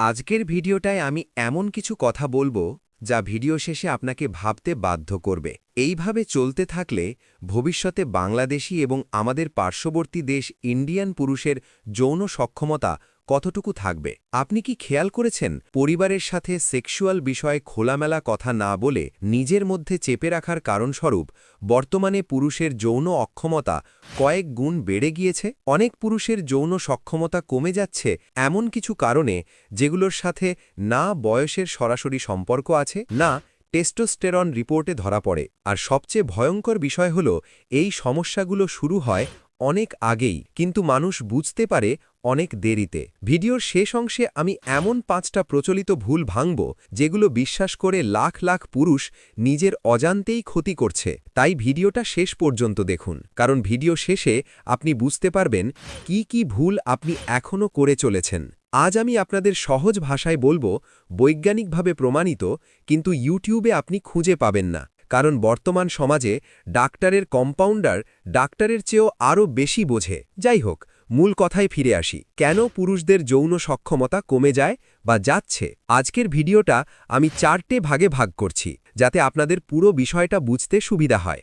আজকের ভিডিওটায় আমি এমন কিছু কথা বলব যা ভিডিও শেষে আপনাকে ভাবতে বাধ্য করবে। এইভাবে চলতে থাকলে ভবিষ্যতে বাংলাদেশি এবং আমাদের পার্শ্ববর্তী দেশ ইন্ডিয়ান পুরুষের যৌন সক্ষমতা কতটুকু থাকবে? আপনি কি খেয়াল করেছেন পরিবারের সাথে সেক্সুয়াল বিষয়ে খোলামেলা কথা না বলে নিজের মধ্যে চেপে রাখার কারণস্বরূপ বর্তমানে পুরুষের যৌন অক্ষমতা কয়েক গুণ বেড়ে গিয়েছে? অনেক পুরুষের যৌন সক্ষমতা কমে যাচ্ছে এমন কিছু কারণে যেগুলোর সাথে না বয়সের সরাসরি সম্পর্ক আছে, না টেস্টোস্টেরন রিপোর্টে ধরা পড়ে। আর সবচেয়ে ভয়ঙ্কর বিষয় হল এই সমস্যাগুলো শুরু হয় অনেক আগেই, কিন্তু মানুষ বুঝতে পারে অনেক দেরিতে। ভিডিওর শেষ অংশে আমি এমন পাঁচটা প্রচলিত ভুল ভাঙব, যেগুলো বিশ্বাস করে লাখ লাখ পুরুষ নিজের অজান্তেই ক্ষতি করছে। তাই ভিডিওটা শেষ পর্যন্ত দেখুন, কারণ ভিডিও শেষে আপনি বুঝতে পারবেন কি কি ভুল আপনি এখনও করে চলেছেন। আজ আমি আপনাদের সহজ ভাষায় বলব, বৈজ্ঞানিকভাবে প্রমাণিত, কিন্তু ইউটিউবে আপনি খুঁজে পাবেন না। কারণ বর্তমান সমাজে ডাক্তারের কম্পাউন্ডার ডাক্তারের চেয়েও আরও বেশি বোঝে। যাই হোক, মূল কথায় ফিরে আসি। কেন পুরুষদের যৌন সক্ষমতা কমে যায় বা যাচ্ছে? আজকের ভিডিওটা আমি চারটে ভাগে ভাগ করছি, যাতে আপনাদের পুরো বিষয়টা বুঝতে সুবিধা হয়।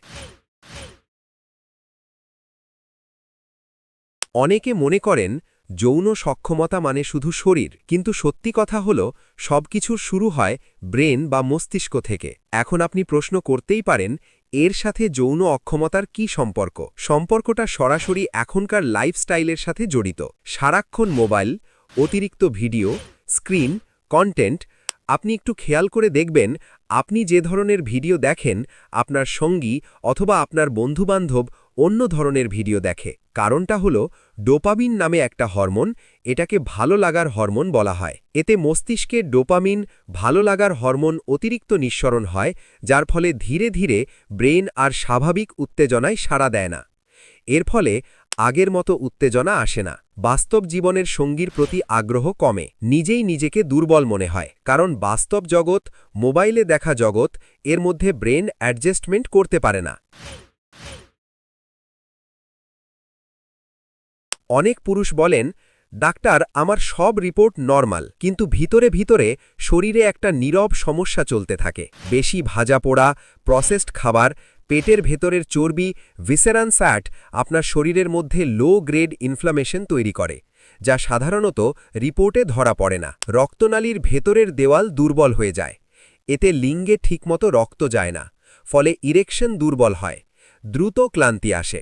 অনেকে মনে করেন যৌন সক্ষমতা মানে শুধু শরীর, কিন্তু সত্যি কথা হল সবকিছুর শুরু হয় ব্রেন বা মস্তিষ্ক থেকে। এখন আপনি প্রশ্ন করতেই পারেন, এর সাথে যৌন অক্ষমতার কি সম্পর্ক? সম্পর্কটা সরাসরি এখনকার লাইফস্টাইলের সাথে জড়িত। সারাক্ষণ মোবাইল, অতিরিক্ত ভিডিও, স্ক্রিন, কন্টেন্ট, আপনি একটু খেয়াল করে দেখবেন, আপনি যে ধরনের ভিডিও দেখেন, আপনার সঙ্গী অথবা আপনার বন্ধুবান্ধব অন্য ধরনের ভিডিও দেখে। কারণটা হলো, ডোপামিন নামে একটা হরমোন, এটাকে ভালো লাগার হরমোন বলা হয়। এতে মস্তিষ্কে ডোপামিন ভালো লাগার হরমোন অতিরিক্ত নিঃসরণ হয়, যার ফলে ধীরে ধীরে ব্রেন আর স্বাভাবিক উত্তেজনায় সাড়া দেয় না। এর ফলে আগের মতো উত্তেজনা আসে না। বাস্তব জীবনের সঙ্গীর প্রতি আগ্রহ কমে। নিজেই নিজেকে দুর্বল মনে হয়। কারণ বাস্তব জগৎ, মোবাইলে দেখা জগৎ, এর মধ্যে ব্রেন অ্যাডজাস্টমেন্ট করতে পারে না। অনেক পুরুষ বলেন, ডাক্তার, আমার সব রিপোর্ট নর্মাল, কিন্তু ভিতরে ভিতরে শরীরে একটা নীরব সমস্যা চলতে থাকে। বেশি ভাজা পোড়া, প্রসেসড খাবার, পেটের ভেতরের চর্বি, ভিসেরান স্যাট আপনার শরীরের মধ্যে লো গ্রেড ইনফ্লামেশন তৈরি করে, যা সাধারণত রিপোর্টে ধরা পড়ে না। রক্তনালীর ভেতরের দেওয়াল দুর্বল হয়ে যায়। এতে লিঙ্গে ঠিকমতো রক্ত যায় না, ফলে ইরেকশন দুর্বল হয়, দ্রুত ক্লান্তি আসে।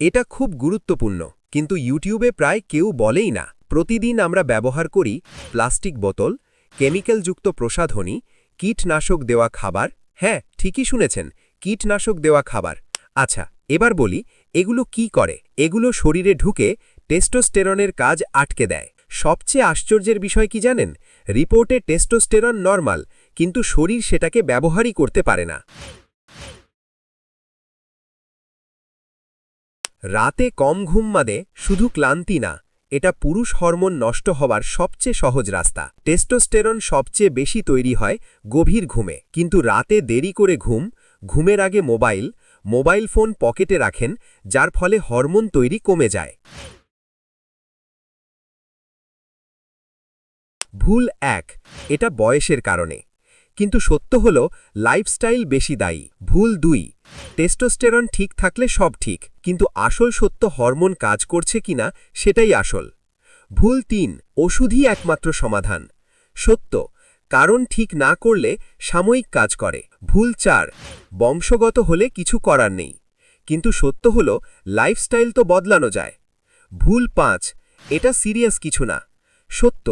এটা খুব গুরুত্বপূর্ণ, কিন্তু ইউটিউবে প্রায় কেউ বলেই না। প্রতিদিন আমরা ব্যবহার করি প্লাস্টিক বোতল, কেমিক্যালযুক্ত প্রসাধনী, কীটনাশক দেওয়া খাবার। হ্যাঁ ঠিকই শুনেছেন, কীটনাশক দেওয়া খাবার। আচ্ছা এবার বলি, এগুলো কি করে? এগুলো শরীরে ঢুকে টেস্টোস্টেরনের কাজ আটকে দেয়। সবচেয়ে আশ্চর্যের বিষয় কি জানেন? রিপোর্টে টেস্টোস্টেরন নর্মাল, কিন্তু শরীর সেটাকে ব্যবহারই করতে পারে না। রাতে কম ঘুম মাদে শুধু ক্লান্তি না, এটা পুরুষ হরমোন নষ্ট হওয়ার সবচেয়ে সহজ রাস্তা। টেস্টোস্টেরন সবচেয়ে বেশি তৈরি হয় গভীর ঘুমে, কিন্তু রাতে দেরি করে ঘুম, ঘুমের আগে মোবাইল মোবাইল ফোন পকেটে রাখেন, যার ফলে হরমোন তৈরি কমে যায়। ভুল এক, এটা বয়সের কারণে। কিন্তু সত্য হল, লাইফস্টাইল বেশি দায়ী। ভুল দুই টেস্টোস্টেরন ঠিক থাকলে সব ঠিক, কিন্তু আসল সত্য হরমোন কাজ করছে কিনা সেটাই আসল। ভুল তিন, ওষুধই একমাত্র সমাধান। সত্য, কারণ ঠিক না করলে সাময়িক কাজ করে। ভুল চার, বংশগত হলে কিছু করার নেই। কিন্তু সত্য হল লাইফস্টাইল তো বদলানো যায়। ভুল পাঁচ, এটা সিরিয়াস কিছু না। সত্য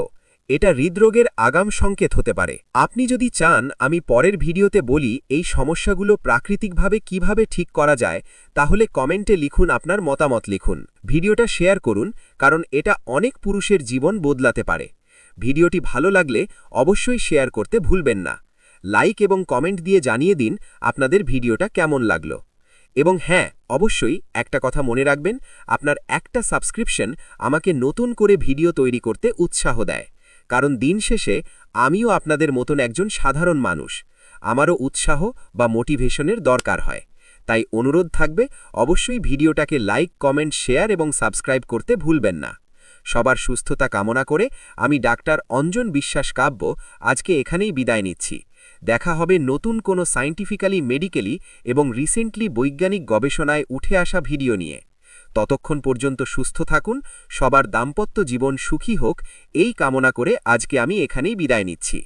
এটা হৃদরোগের আগাম সংকেত হতে পারে। আপনি যদি চান, আমি পরের ভিডিওতে বলি এই সমস্যাগুলো প্রাকৃতিকভাবে কীভাবে ঠিক করা যায়, তাহলে কমেন্টে লিখুন আপনার মতামত লিখুন। ভিডিওটা শেয়ার করুন, কারণ এটা অনেক পুরুষের জীবন বদলাতে পারে। ভিডিওটি ভালো লাগলে অবশ্যই শেয়ার করতে ভুলবেন না। লাইক এবং কমেন্ট দিয়ে জানিয়ে দিন আপনাদের ভিডিওটা কেমন লাগল। এবং হ্যাঁ অবশ্যই একটা কথা মনে রাখবেন, আপনার একটা সাবস্ক্রিপশন আমাকে নতুন করে ভিডিও তৈরি করতে উৎসাহ দেয়। কারণ দিন শেষে আমিও আপনাদের মতন একজন সাধারণ মানুষ। আমারও উৎসাহ বা মোটিভেশনের দরকার হয়। তাই অনুরোধ থাকবে, অবশ্যই ভিডিওটাকে লাইক, কমেন্ট, শেয়ার এবং সাবস্ক্রাইব করতে ভুলবেন না। সবার সুস্থতা কামনা করে আমি ডাক্তার অঞ্জন বিশ্বাস কাব্য আজকে এখানেই বিদায় নিচ্ছি। দেখা হবে নতুন কোনো সায়েন্টিফিক্যালি মেডিকেলি এবং রিসেন্টলি বৈজ্ঞানিক গবেষণায় উঠে আসা ভিডিও নিয়ে। ততক্ষণ পর্যন্ত সুস্থ থাকুন, সবার দাম্পত্য জীবন সুখী হোক, এই কামনা করে আজকে আমি এখানেই বিদায় নিচ্ছি।